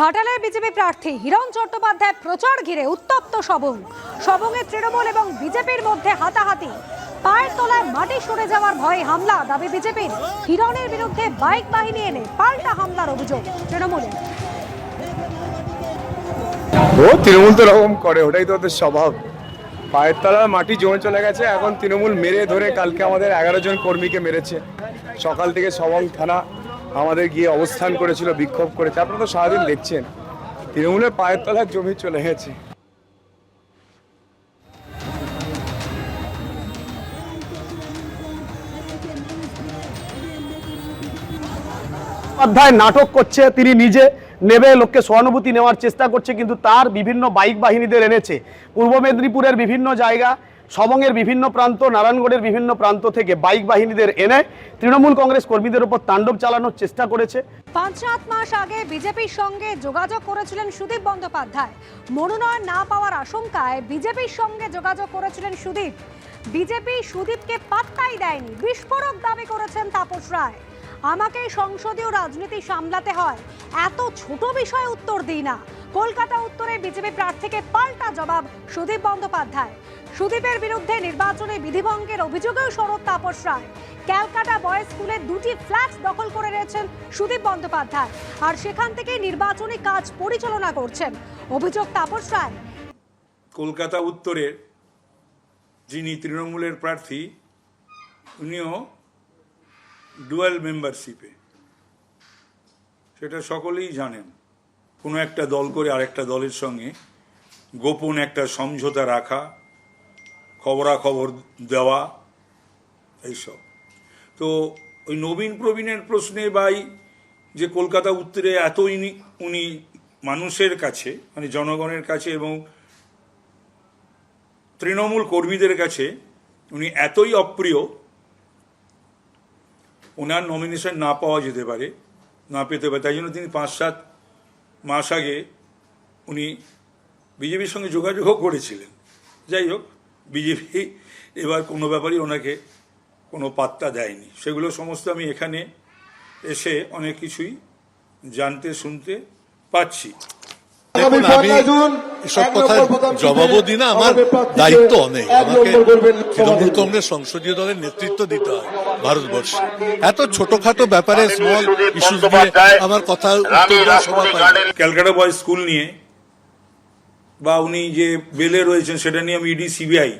ঘাটালে বিজেপি প্রার্থী হিরণ চট্টোপাধ্যায় প্রচার ঘিরে উত্তপ্ত সবং সবংয়ে তৃণমূল এবং বিজেপির মধ্যে হাতাহাতি। পায়ের তলায় মাটি সরে যাওয়ার ভয়ে হামলা, দাবি বিজেপির। হিরণের বিরুদ্ধে বাইক বাহিনী এনে পাল্টা হামলার অভিযোগ তৃণমূলের ও, তৃণমূল তো এরকম করে, ওটাই তো ওদের স্বভাব। পায়ের তলার মাটি জমে চলে গেছে, এখন তৃণমূল মেরে ধরে কালকে আমাদের এগারো জন কর্মীকে মেরেছে। সকাল থেকে সবং থানা আমাদের গিয়ে অবস্থান করেছিল, বিক্ষোভ করেছে। আপনারা তো সারাদিন দেখছেন, তৃণমূলের পায়ের তলার জমি চলে গেছে। অধ্যায় নাটক করছে, তিনি নিজে নেবে, লোককে সহানুভূতি নেওয়ার চেষ্টা করছে, কিন্তু তার বিভিন্ন বাইক বাহিনীদের এনেছে। পূর্ব মেদিনীপুরের বিভিন্ন জায়গা সবংয়ের বিভিন্ন প্রান্ত, নারায়ণগড়ের বিভিন্ন প্রান্ত থেকে বাইক বাহিনীদের এনে তৃণমূল কংগ্রেস কর্মীদের উপর তাণ্ডব চালানোর চেষ্টা করেছে। পাঁচ সাত মাস আগে বিজেপির সঙ্গে যোগাযোগ করেছিলেন সুদীপ বন্দ্যোপাধ্যায়। মনোনয়ন না পাওয়ার আশঙ্কায় বিজেপির সঙ্গে যোগাযোগ করেছিলেন সুদীপ। বিজেপি সুদীপকে পাত্তাই দেয়নি, বিস্ফোরক দাবি করেছেন তাপস রায়। আমাকে সংসদীয় রাজনীতি সামলাতে হয়, এত ছোট বিষয়ে উত্তর দিই না। কলকাতা উত্তরে বিজেপি প্রার্থীকে পাল্টা জবাব সুদীপ বন্দ্যোপাধ্যায়। সুদীপের বিরুদ্ধে নির্বাচনে বিধিভঙ্গের অভিযোগেও শরৎ তাপস রায়। ক্যালকাটা বয়েজ স্কুলে দুটি ফ্ল্যাট দখল করে রয়েছেন সুদীপ বন্দ্যোপাধ্যায়। আর সেখান থেকেই নির্বাচনী কাজ পরিচালনা করছেন অভিযোগ তাপস রায়। কলকাতা উত্তরের যিনি তৃণমূলের প্রার্থী, উনিও ডুয়াল মেম্বারশিপে। সেটা সকলেই জানেন। কোনো একটা দল করে আরেকটা দলের সঙ্গে গোপন একটা সমঝোতা রাখা, খবরাখবর দেওয়া, এইসব। তো ওই নবীন প্রবীণের প্রশ্নে বাই যে কলকাতা উত্তরে এত উনি মানুষের কাছে মানে জনগণের কাছে এবং তৃণমূল কর্মীদের কাছে উনি এতই অপ্রিয়, ওনার নমিনেশন না পাওয়া যেতে পারে, না পেতে পারে, তাই জন্য তিনি পাঁচ সাত মাস আগে উনি বিজেপির সঙ্গে যোগাযোগও করেছিলেন। যাই হোক বিজেপি এবার কোনো ব্যাপারই ওনাকে কোনো পাত্তা দেয়নি। সেগুলো সমস্ত আমি এখানে এসে অনেক কিছুই জানতে শুনতে পাচ্ছি দেখুন আমি এসব কথার জবাবও দিই না আমার দায়িত্ব অনেক আমাকে তৃণমূল কংগ্রেস সংসদীয় দলের নেতৃত্ব দিতে হয় ভারতবর্ষে। এত ছোটখাটো ব্যাপারে স্মল ইস্যুস দিয়ে আমার কথা। ক্যালকাটা বয়েজ স্কুল নিয়ে বা উনি যে বেলে রয়েছেন সেটা নিয়ে আমি ইডি সিবিআই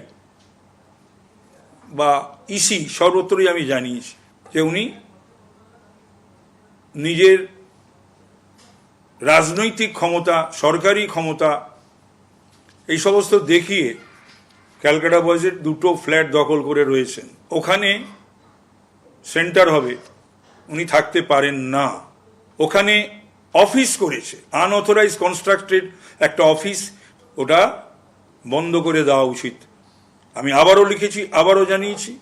বা ইসি সর্বত্রই আমি জানিয়েছি যে উনি নিজের রাজনৈতিক ক্ষমতা সরকারি ক্ষমতা এই সমস্ত দেখিয়ে ক্যালকাটা বয়েজের দুটো ফ্ল্যাট দখল করে রয়েছেন। ওখানে সেন্টার হবে উনি থাকতে পারেন না। ওখানে অফিস করেছে আনঅথরাইজ কনস্ট্রাক্টেড একটা অফিস ওটা বন্ধ করে দেওয়া উচিত। আমি আবারও লিখেছি আবারও জানিয়েছি।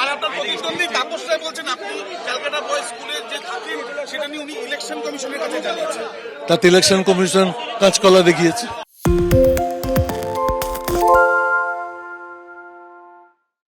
আর আপনার প্রতিদ্বন্দ্বী তাপস রায় বলছেন আপনি ক্যালকাটা বয়েজ স্কুলে যে থাকেন সেটা নিয়ে উনি ইলেকশন কমিশনের কাছে জানিয়েছেন। তাতে ইলেকশন কমিশন কাঁচকলা দেখিয়েছে।